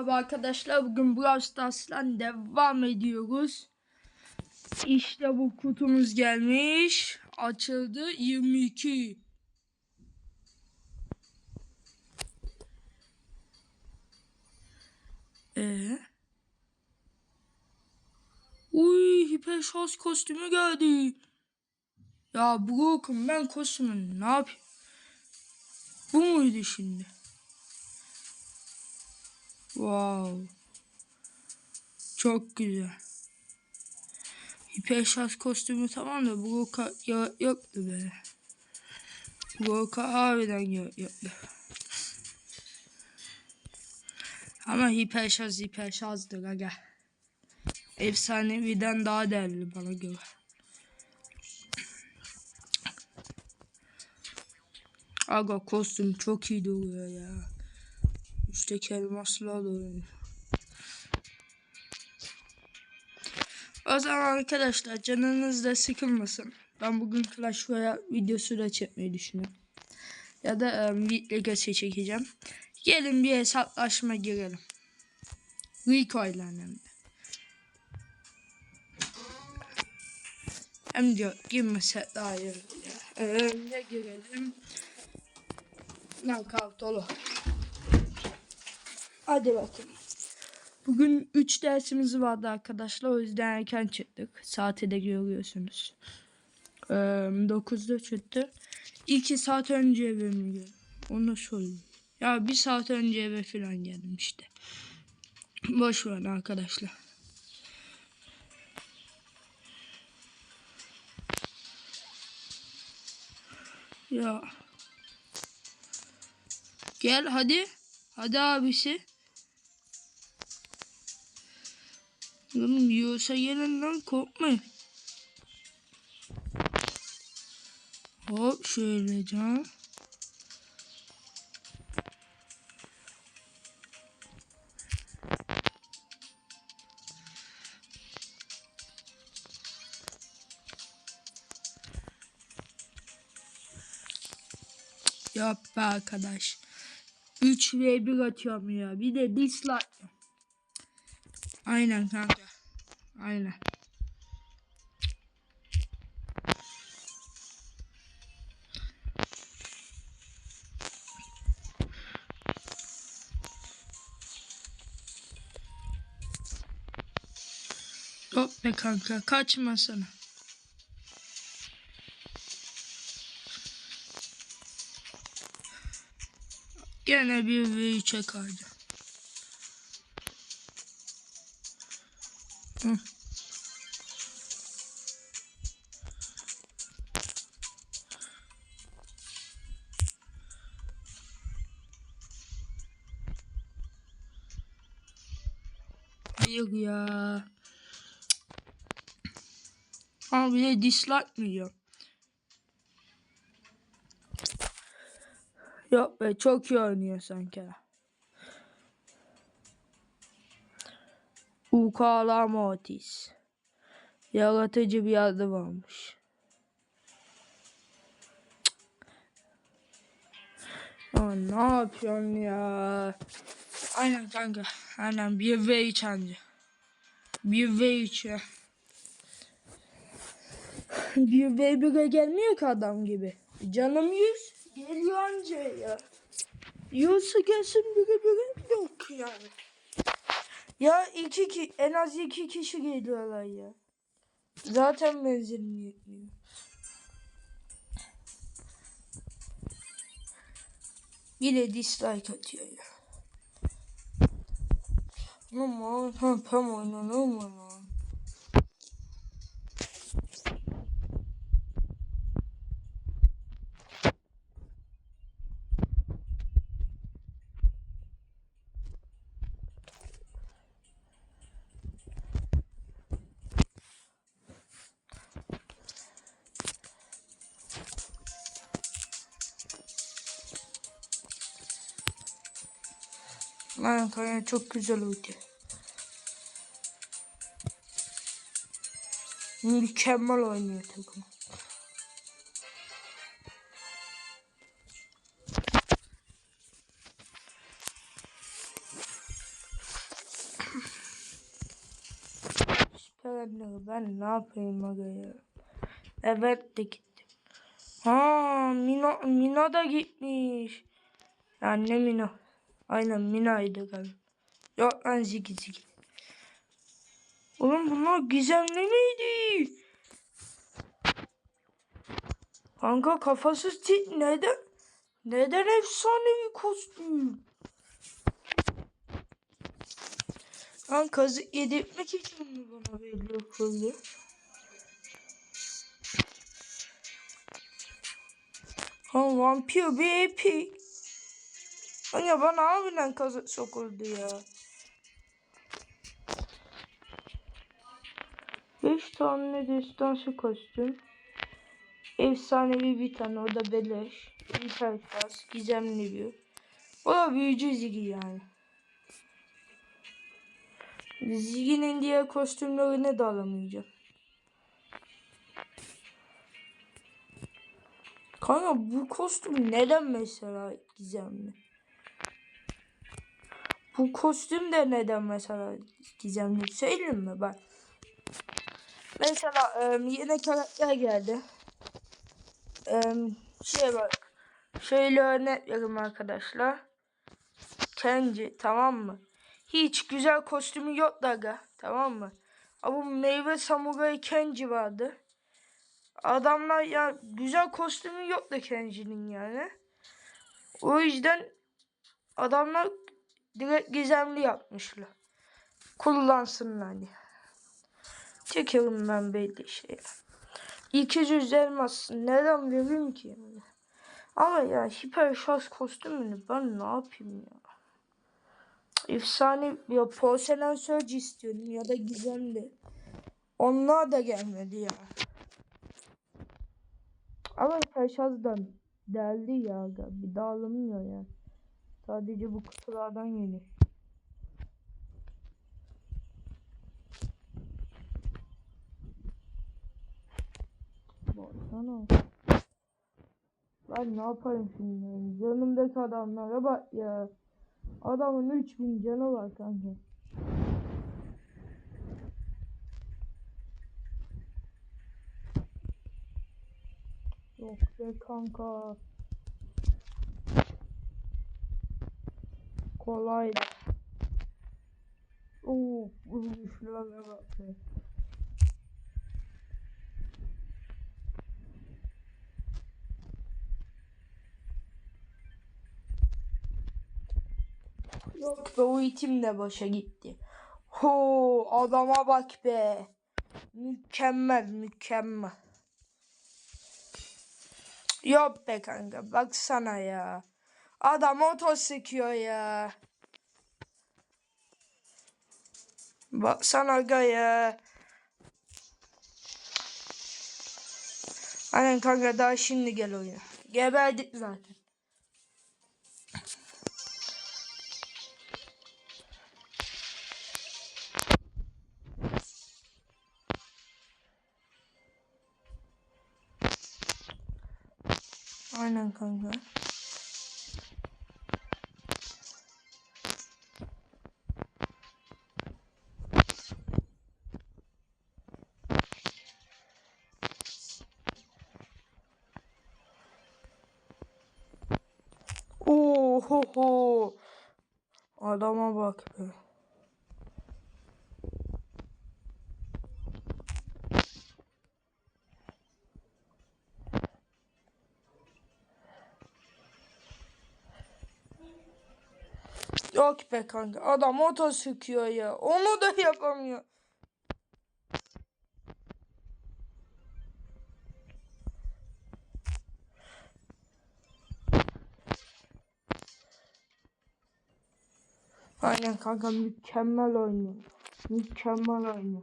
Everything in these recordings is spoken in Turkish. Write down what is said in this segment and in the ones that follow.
Merhaba arkadaşlar. Bugün Brawl Stars'la devam ediyoruz. İşte bu kutumuz gelmiş. Açıldı 22. Ee? Uy hiper şans kostümü geldi. Ya bırakın ben kostümü ne yapayım? Bu muydu şimdi? Wow. Çok güzel. Hiper şans kostümü tamam da bu roka ya, yoktu be. Harbiden yok, yoktu. Ama hiper şans hiper şansdır aga. Efsaneviden daha değerli bana göre. Aga kostüm çok iyi duruyor ya. Üstteki elmaslar da öyle. O zaman arkadaşlar canınız da sıkılmasın. Ben bugün Clash Royale videosu da çekmeyi düşünüyorum. Ya da um, çekeceğim. Gelin bir hesaplaşma girelim. Rico ile hem de. Hem diyor girmesek daha iyi. Ee, ne girelim? Knockout olur. Hadi bakalım. Bugün 3 dersimiz vardı arkadaşlar. O yüzden erken çıktık. Saati de görüyorsunuz. Ee, 9'da çıktı. 2 saat önce eve mi? Onu söyleyeyim. Ya bir saat önce eve falan geldim işte. Boş ver arkadaşlar. Ya. Gel hadi. Hadi abisi. Oğlum yiyorsa gelin lan. Hop şöyle can. Yap be arkadaş. 3 v 1 atıyorum ya. Bir de dislike. Aynen kanka. Aynen. Hop be kanka kaçma sana. Gene bir V3'e kaydı. Hı. Hayır ya. Ama bir de dislike mi yiyor? Yok be çok iyi oynuyor sanki. Ukala Mortis. Yaratıcı bir adı varmış. Ya ne yapıyorsun ya? Aynen kanka. Aynen bir V3 anca. Bir V3 ya. Bir V1'e gelmiyor ki adam gibi. Canım yüz. Geliyor anca ya. Yiyorsa gelsin biri biri yok yani. Ya iki ki en az iki kişi geliyorlar ya. Zaten menzilim yetmiyor. De dislike atıyor ya. Aman tam tam oynanır lan? Lan kaya çok güzel oldu. Mükemmel oynuyor takım. Süper ben ne yapayım aga ya. Evet de gittim. Ha Mino, Mino da gitmiş. Anne Mino. Aynen Mina'ydı galiba. Yok lan Zigi Zigi. Oğlum bunlar gizemli miydi? Kanka kafasız tit neden? Neden efsanevi kostüm? Lan kazık yedirtmek için mi bana veriyor kızı? Ha vampir bir epik. Hani bana harbiden kazık sokuldu ya. Beş tane destansı kostüm. Efsanevi bir tane o da beleş. Hiperfaz, gizemli bir. O da büyücü Ziggy yani. Ziggy'nin diğer kostümlerine de alamayacağım. Kanka bu kostüm neden mesela gizemli? Bu kostüm de neden mesela gizemli? Söyleyeyim mi? Bak. Mesela e, yeni karakter geldi. E, şey bak. Şöyle örnek vereyim arkadaşlar. Kenji tamam mı? Hiç güzel kostümü yok aga tamam mı? Ama meyve samuray Kenji vardı. Adamlar ya güzel kostümü yok da Kenji'nin yani. O yüzden adamlar direkt gizemli yapmışlar. Kullansınlar diye. Çekerim ben belli şey. 200 elmas neden vereyim ki yani? Ama ya hiper şans kostümünü ben ne yapayım ya? Efsane ya porselen sörc istiyorum ya da gizemli. Onlar da gelmedi ya. Ama hiper şansdan deldi ya. aga. Bir daha alınmıyor ya. Sadece bu kutulardan yeni. Baksana. Ben ne yaparım şimdi? Yanımdaki adamlara bak ya. Adamın 3000 canı var kanka. Yok be kanka. Kolay. Oo, vuruşlara bak be. Yok be o itim de boşa gitti. Ho adama bak be. Mükemmel mükemmel. Yok be kanka baksana ya. Adam oto sıkıyor ya. Baksana aga ya. Aynen kanka daha şimdi gel oyuna. Geberdik zaten. Aynen kanka. Oo ho ho. Adama bak be. Yok be kanka. Adam oto sıkıyor ya. Onu da yapamıyor. Aynen kanka mükemmel oynuyor. Mükemmel oynuyor.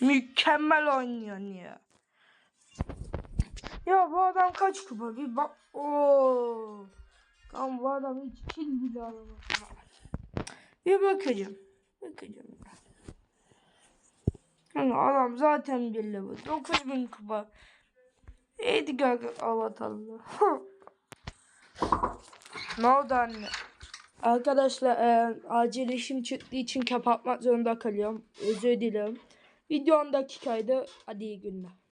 Mükemmel oynuyor ya. Ya bu adam kaç kupa bir bak. Oo. Kan bu adam hiç kill bile alamadı. Bir bakacağım. Bakacağım. Yani adam zaten bir level. 9000 kupa. Edgar avatarlı. ne oldu anne? Arkadaşlar e, acil işim çıktığı için kapatmak zorunda kalıyorum. Özür dilerim. Video 10 dakikaydı. Hadi iyi günler.